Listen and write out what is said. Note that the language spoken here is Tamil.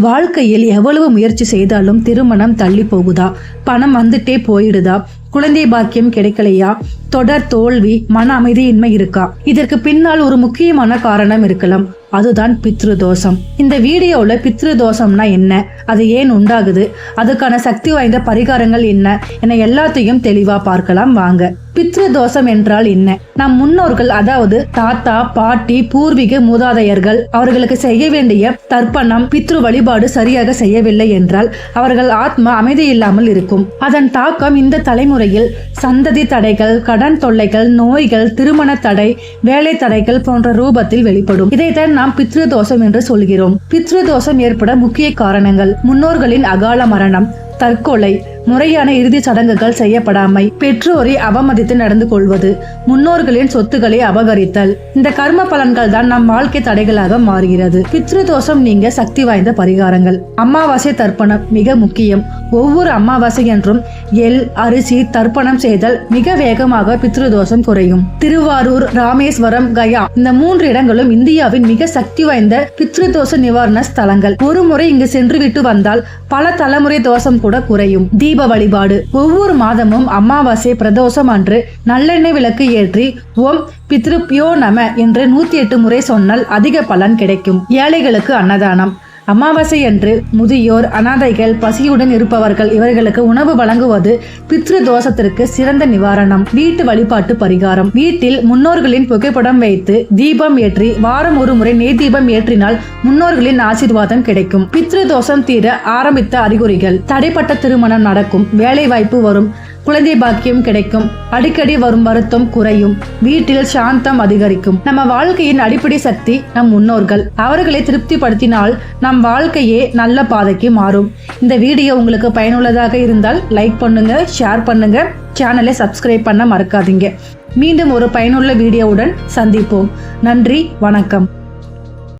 வாழ்க்கையில் எவ்வளவு முயற்சி செய்தாலும் திருமணம் தள்ளி போகுதா பணம் வந்துட்டே போயிடுதா? குழந்தை பாக்கியம் கிடைக்கலையா? தொடர் தோல்வி மன அமைதியின்மை இருக்கா? இதற்கு பின்னால் ஒரு முக்கியமான காரணம் இருக்கலாம். அதுதான் பித்ரு தோஷம் இந்த வீடியோவில் பித்ரு தோஷம்னா என்ன? அது ஏன் உண்டாகுது? அதுக்கான சக்தி வாய்ந்த பரிகாரங்கள் என்ன? என எல்லாத்தையும் தெளிவா பார்க்கலாம். வாங்க. பித்ரு தோஷம் என்றால் என்ன? நம் முன்னோர்கள் அதாவது தாத்தா பாட்டி பூர்வீக மூதாதையர்கள் அவர்களுக்கு செய்ய வேண்டிய தர்ப்பணம் பித்ரு வழிபாடு சரியாக செய்யவில்லை என்றால் அவர்கள் ஆத்மா அமைதி இல்லாமல் இருக்கும். அதன் தாக்கம் இந்த தலைமுறையில் சந்ததி தடைகள் கடன் தொல்லைகள் நோய்கள் திருமண தடை வேலை தடைகள் போன்ற ரூபத்தில் வெளிப்படும். இதைத்தான் நாம் பித்ரு தோஷம் என்று சொல்கிறோம். பித்ரு தோஷம் ஏற்பட முக்கிய காரணங்கள் முன்னோர்களின் அகால மரணம் தற்கொலை முறையான இறுதி சடங்குகள் செய்யப்படாமை பெற்றோரை அவமதித்து நடந்து கொள்வது முன்னோர்களின் சொத்துக்களை அபகரித்தல் இந்த கர்ம பலன்கள் தான் நம் வாழ்க்கை தடைகளாக மாறுகிறது. பித்ரு தோஷம் நீங்க சக்தி வாய்ந்த பரிகாரங்கள். அமாவாசை தர்ப்பணம் மிக முக்கியம். ஒவ்வொரு அமாவாசை என்றும் எள் அரிசி தர்ப்பணம் செய்தல் மிக வேகமாக பித்ரு தோஷம் குறையும். திருவாரூர் ராமேஸ்வரம் கயா இந்த மூன்று இடங்களும் இந்தியாவின் மிக சக்தி வாய்ந்த பித்ரு தோஷ நிவாரண ஸ்தலங்கள். ஒரு முறை இங்கு சென்று விட்டு வந்தால் பல தலைமுறை தோஷம் கூட குறையும். தீப வழிபாடு. ஒவ்வொரு மாதமும் அமாவாசை பிரதோஷம் அன்று நல்லெண்ணெய் விளக்கு ஏற்றி ஓம் பித்ருப்யோ நம என்று நூத்தி எட்டு முறை சொன்னால் அதிக பலன் கிடைக்கும். ஏழைகளுக்கு அன்னதானம். அமாவாசை அன்று முதியோர் அனாதைகள் பசியுடன் இருப்பவர்கள் இவர்களுக்கு உணவு வழங்குவது பித்ரு தோஷத்திற்கு சிறந்த நிவாரணம். வீட்டு வழிபாட்டு பரிகாரம். வீட்டில் முன்னோர்களின் புகைப்படம் வைத்து தீபம் ஏற்றி வாரம் ஒரு முறை நெய் தீபம் ஏற்றினால் முன்னோர்களின் ஆசீர்வாதம் கிடைக்கும். பித்ரு தோஷம் தீர ஆரம்பித்த அறிகுறிகள். தடைப்பட்ட திருமணம் நடக்கும். வேலை வாய்ப்பு வரும். குழந்தை பாக்கியம் கிடைக்கும். அடிக்கடி வரும் வருத்தம் குறையும். வீட்டில் சாந்தம் அதிகரிக்கும். நம்ம வாழ்க்கையின் அடிப்படை சக்தி நம் முன்னோர்கள். அவர்களை திருப்திப்படுத்தினால் நம் வாழ்க்கையே நல்ல பாதைக்கு மாறும். இந்த வீடியோ உங்களுக்கு பயனுள்ளதாக இருந்தால் லைக் பண்ணுங்க ஷேர் பண்ணுங்க. சேனலை சப்ஸ்கிரைப் பண்ண மறக்காதீங்க. மீண்டும் ஒரு பயனுள்ள வீடியோவுடன் சந்திப்போம். நன்றி வணக்கம்.